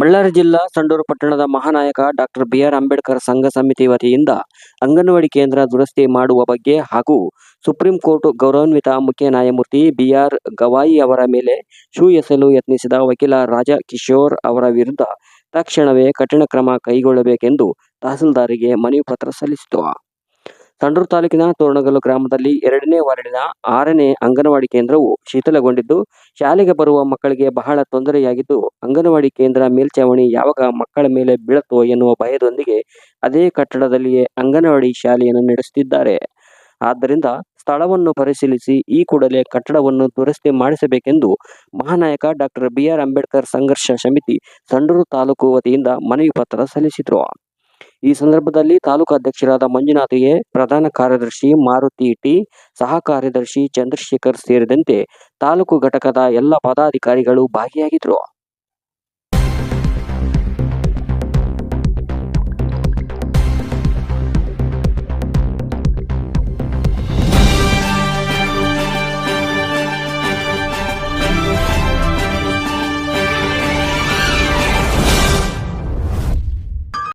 ಬಳ್ಳಾರಿ ಜಿಲ್ಲಾ ಸಂಡೂರು ಪಟ್ಟಣದ ಮಹಾನಾಯಕ doctor B R Ambedkar ಸಂಘ ಸಮಿತಿ ವತಿಯಿಂದ ಅಂಗನವಾಡಿ ಕೇಂದ್ರ ದುರಸ್ತಿ ಮಾಡುವ ಬಗ್ಗೆ ಹಾಗೂ ಸುಪ್ರೀಂ ಕೋರ್ಟ್ ಗೌರವಾನ್ವಿತ ಮುಖ್ಯ ನ್ಯಾಯಮೂರ್ತಿ ಬಿಆರ್ ಗವಾಯಿ ಅವರ ಮೇಲೆ ಶೂ ಎಸಲು ಯತ್ನಿಸಿದ ವಕೀಲ ರಾಜಾ ಕಿಶೋರ್ ಅವರ ವಿರುದ್ಧ ತಕ್ಷಣವೇ ಕಠಿಣ ಕ್ರಮ ಕೈಗೊಳ್ಳಬೇಕೆಂದು ತಹಸೀಲ್ದಾರಿಗೆ ಮನವಿ ಪತ್ರ ಸಲ್ಲಿಸಿತು. ಸಂಡೂರು ತಾಲೂಕಿನ ತೋರಣಗಲ್ಲು ಗ್ರಾಮದಲ್ಲಿ ಎರಡನೇ ವಾರ್ಡಿನ ಆರನೇ ಅಂಗನವಾಡಿ ಕೇಂದ್ರವು ಶಿಥಿಲಗೊಂಡಿದ್ದು ಶಾಲೆಗೆ ಬರುವ ಮಕ್ಕಳಿಗೆ ಬಹಳ ತೊಂದರೆಯಾಗಿದ್ದು, ಅಂಗನವಾಡಿ ಕೇಂದ್ರ ಮೇಲ್ಚಾವಣಿ ಯಾವಾಗ ಮಕ್ಕಳ ಮೇಲೆ ಬೀಳತ್ತೋ ಎನ್ನುವ ಭಯದೊಂದಿಗೆ ಅದೇ ಕಟ್ಟಡದಲ್ಲಿಯೇ ಅಂಗನವಾಡಿ ಶಾಲೆಯನ್ನು ನಡೆಸುತ್ತಿದ್ದಾರೆ. ಆದ್ದರಿಂದ ಸ್ಥಳವನ್ನು ಪರಿಶೀಲಿಸಿ ಈ ಕೂಡಲೇ ಕಟ್ಟಡವನ್ನು ದುರಸ್ತಿ ಮಾಡಿಸಬೇಕೆಂದು ಮಹಾನಾಯಕ ಡಾಕ್ಟರ್ ಬಿಆರ್ ಅಂಬೇಡ್ಕರ್ ಸಂಘರ್ಷ ಸಮಿತಿ ಸಂಡೂರು ತಾಲೂಕು ವತಿಯಿಂದ ಮನವಿ ಪತ್ರ ಸಲ್ಲಿಸಿದರು. ಈ ಸಂದರ್ಭದಲ್ಲಿ ತಾಲೂಕು ಅಧ್ಯಕ್ಷರಾದ ಮಂಜುನಾಥ್ ಪ್ರಧಾನ ಕಾರ್ಯದರ್ಶಿ ಮಾರುತಿ ಟಿ, ಸಹ ಕಾರ್ಯದರ್ಶಿ ಚಂದ್ರಶೇಖರ್ ಸೇರಿದಂತೆ ತಾಲೂಕು ಘಟಕದ ಎಲ್ಲ ಪದಾಧಿಕಾರಿಗಳು ಭಾಗಿಯಾಗಿದ್ದರು